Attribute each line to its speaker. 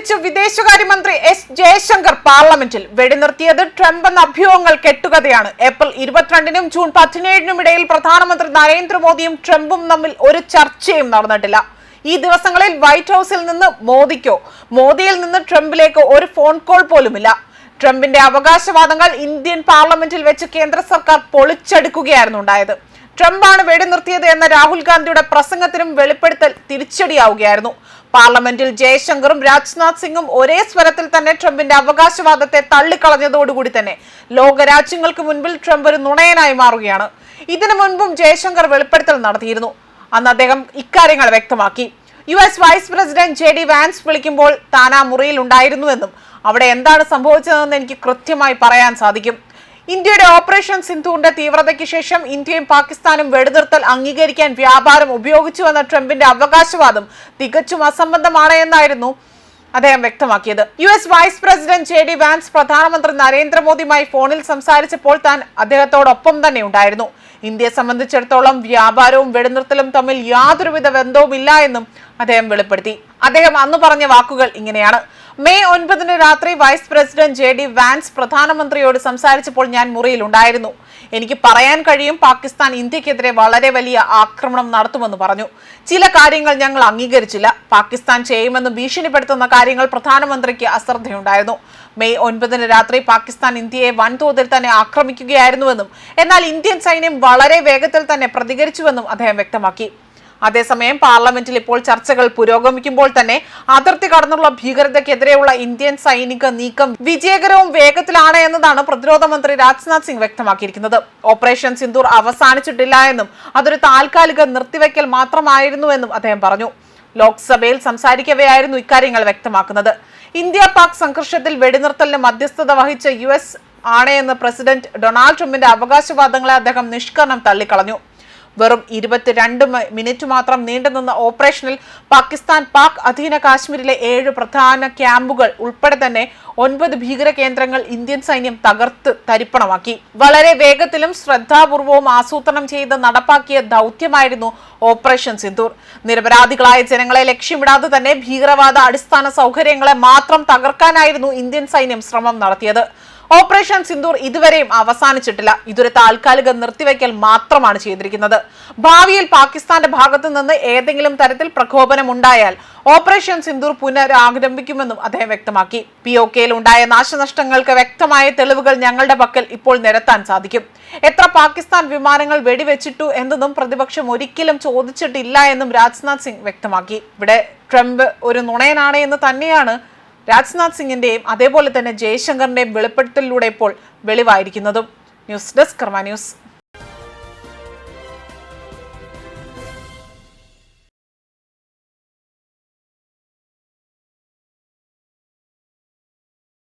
Speaker 1: തിരിച്ചു വിദേശകാര്യമന്ത്രി എസ് ജയശങ്കർ പാർലമെന്റിൽ വെടിനിർത്തിയത് ട്രംപ് എന്ന അഭ്യൂഹങ്ങൾ കെട്ടുകഥയാണ്. ഏപ്രിൽ ഇരുപത്തിരണ്ടിനും ജൂൺ പതിനേഴിനും ഇടയിൽ പ്രധാനമന്ത്രി നരേന്ദ്രമോദിയും ട്രംപും തമ്മിൽ ഒരു ചർച്ചയും നടന്നിട്ടില്ല. ഈ ദിവസങ്ങളിൽ വൈറ്റ് ഹൗസിൽ നിന്ന് മോദിക്കോ മോദിയിൽ നിന്ന് ട്രംപിലേക്ക് ഒരു ഫോൺ കോൾ പോലുമില്ല. ട്രംപിന്റെ അവകാശവാദങ്ങൾ ഇന്ത്യൻ പാർലമെന്റിൽ വെച്ച് കേന്ദ്ര സർക്കാർ പൊളിച്ചെടുക്കുകയായിരുന്നു ഉണ്ടായത്. ട്രംപാണ് വെടിനിർത്തിയത് എന്ന രാഹുൽ ഗാന്ധിയുടെ പ്രസംഗത്തിനും വെളിപ്പെടുത്തൽ തിരിച്ചടിയാവുകയായിരുന്നു. പാർലമെന്റിൽ ജയശങ്കറും രാജ്നാഥ് സിംഗും ഒരേ സ്വരത്തിൽ തന്നെ ട്രംപിന്റെ അവകാശവാദത്തെ തള്ളിക്കളഞ്ഞതോടുകൂടി തന്നെ ലോകരാജ്യങ്ങൾക്ക് മുൻപിൽ ട്രംപ് ഒരു നുണയനായി മാറുകയാണ്. ഇതിനു മുൻപും ജയശങ്കർ വെളിപ്പെടുത്തൽ നടത്തിയിരുന്നു. അന്ന് അദ്ദേഹം ഇക്കാര്യങ്ങൾ വ്യക്തമാക്കി. U S vice president J D Vance വിളിക്കുമ്പോൾ താൻ ആ മുറിയിൽ ഉണ്ടായിരുന്നുവെന്നും അവിടെ എന്താണ് സംഭവിച്ചതെന്ന് എനിക്ക് കൃത്യമായി പറയാൻ സാധിക്കും. ഇന്ത്യയുടെ ഓപ്പറേഷൻ സിന്ധുവിന്റെ തീവ്രതയ്ക്ക് ശേഷം ഇന്ത്യയും പാകിസ്ഥാനും വെടിനിർത്തൽ അംഗീകരിക്കാൻ വ്യാപാരം ഉപയോഗിച്ചുവെന്ന ട്രംപിന്റെ അവകാശവാദം തികച്ചും അസംബന്ധമാണ് എന്നായിരുന്നു അദ്ദേഹം വ്യക്തമാക്കിയത്. U S vice president J D Vance പ്രധാനമന്ത്രി നരേന്ദ്രമോദിയുമായി ഫോണിൽ സംസാരിച്ചപ്പോൾ താൻ അദ്ദേഹത്തോടൊപ്പം തന്നെ ഉണ്ടായിരുന്നു. ഇന്ത്യയെ സംബന്ധിച്ചിടത്തോളം വ്യാപാരവും വെടിനിർത്തലും തമ്മിൽ യാതൊരുവിധ ബന്ധവുമില്ല എന്നും അദ്ദേഹം വെളിപ്പെടുത്തി. അദ്ദേഹം അന്ന് പറഞ്ഞ വാക്കുകൾ ഇങ്ങനെയാണ്. മെയ് ഒൻപതിന് രാത്രി vice president J D Vance പ്രധാനമന്ത്രിയോട് സംസാരിച്ചപ്പോൾ ഞാൻ മുറിയിൽ ഉണ്ടായിരുന്നു. എനിക്ക് പറയാൻ കഴിയും. പാകിസ്ഥാൻ ഇന്ത്യക്കെതിരെ വളരെ വലിയ ആക്രമണം നടത്തുമെന്ന് പറഞ്ഞു. ചില കാര്യങ്ങൾ ഞങ്ങൾ അംഗീകരിച്ചില്ല. പാകിസ്ഥാൻ ചെയ്യുമെന്ന് ഭീഷണിപ്പെടുത്തുന്ന കാര്യങ്ങൾ പ്രധാനമന്ത്രിക്ക് അശ്രദ്ധയുണ്ടായിരുന്നു. മെയ് ഒൻപതിന് രാത്രി പാകിസ്ഥാൻ ഇന്ത്യയെ വൻതോതിൽ തന്നെ ആക്രമിക്കുകയായിരുന്നുവെന്നും എന്നാൽ ഇന്ത്യൻ സൈന്യം വളരെ വേഗത്തിൽ തന്നെ പ്രതികരിച്ചുവെന്നും അദ്ദേഹം വ്യക്തമാക്കി. അതേസമയം പാർലമെന്റിൽ ഇപ്പോൾ ചർച്ചകൾ പുരോഗമിക്കുമ്പോൾ തന്നെ അതിർത്തി കടന്നുള്ള ഭീകരതയ്ക്കെതിരെയുള്ള ഇന്ത്യൻ സൈനിക നീക്കം വിജയകരവും വേഗത്തിലാണ് എന്നതാണ് പ്രതിരോധ മന്ത്രി രാജ്നാഥ് സിംഗ് വ്യക്തമാക്കിയിരിക്കുന്നത്. ഓപ്പറേഷൻ സിന്ദൂർ അവസാനിച്ചിട്ടില്ല എന്നും അതൊരു താൽക്കാലിക നിർത്തിവെക്കൽ മാത്രമായിരുന്നുവെന്നും അദ്ദേഹം പറഞ്ഞു. ലോക്സഭയിൽ സംസാരിക്കവെയായിരുന്നു ഇക്കാര്യങ്ങൾ വ്യക്തമാക്കുന്നത്. ഇന്ത്യ പാക് സംഘർഷത്തിൽ വെടിനിർത്തലിന് മധ്യസ്ഥത വഹിച്ച യു എസ് ആണെന്ന് പ്രസിഡന്റ് ഡൊണാൾഡ് ട്രംപിന്റെ അവകാശവാദങ്ങളെ അദ്ദേഹം നിഷ്കരണം തള്ളിക്കളഞ്ഞു. വെറും ഇരുപത്തിരണ്ട് മിനിറ്റ് മാത്രം നീണ്ടുനിന്ന ഓപ്പറേഷനിൽ പാകിസ്ഥാൻ പാക് അധീന കാശ്മീരിലെ ഏഴ് പ്രധാന ക്യാമ്പുകൾ ഉൾപ്പെടെ തന്നെ ഒൻപത് ഭീകര കേന്ദ്രങ്ങൾ ഇന്ത്യൻ സൈന്യം തകർത്ത് തരിപ്പണമാക്കി. വളരെ വേഗത്തിലും ശ്രദ്ധാപൂർവവും ആസൂത്രണം ചെയ്ത് നടപ്പാക്കിയ ദൗത്യമായിരുന്നു ഓപ്പറേഷൻ സിന്ദൂർ. നിരപരാധികളായ ജനങ്ങളെ ലക്ഷ്യമിടാതെ തന്നെ ഭീകരവാദ അടിസ്ഥാന സൗകര്യങ്ങളെ മാത്രം തകർക്കാനായിരുന്നു ഇന്ത്യൻ സൈന്യം ശ്രമം നടത്തിയത്. ഓപ്പറേഷൻ സിന്ദൂർ ഇതുവരെയും അവസാനിച്ചിട്ടില്ല. ഇതൊരു താൽക്കാലിക നിർത്തിവെക്കൽ മാത്രമാണ് ചെയ്തിരിക്കുന്നത്. ഭാവിയിൽ പാകിസ്ഥാന്റെ ഭാഗത്തു നിന്ന് ഏതെങ്കിലും തരത്തിൽ പ്രകോപനം ഉണ്ടായാൽ ഓപ്പറേഷൻ സിന്ദൂർ പുനരാരംഭിക്കുമെന്നും അദ്ദേഹം വ്യക്തമാക്കി. പി ഒ കെയിൽ ഉണ്ടായ നാശനഷ്ടങ്ങൾക്ക് വ്യക്തമായ തെളിവുകൾ ഞങ്ങളുടെ പക്കൽ ഇപ്പോൾ നിരത്താൻ സാധിക്കും. എത്ര പാകിസ്ഥാൻ വിമാനങ്ങൾ വെടിവെച്ചിട്ടു എന്നതും പ്രതിപക്ഷം ഒരിക്കലും ചോദിച്ചിട്ടില്ല എന്നും രാജ്നാഥ് സിംഗ് വ്യക്തമാക്കി. ഇവിടെ ട്രംപ് ഒരു നുണയനാണ് എന്ന് തന്നെയാണ് രാജ്നാഥ് സിംഗിന്റെയും അതേപോലെ തന്നെ ജയശങ്കറിന്റെയും വെളിപ്പെടുത്തലിലൂടെ ഇപ്പോൾ വെളിവായിരിക്കുന്നതും. News desk Karma news.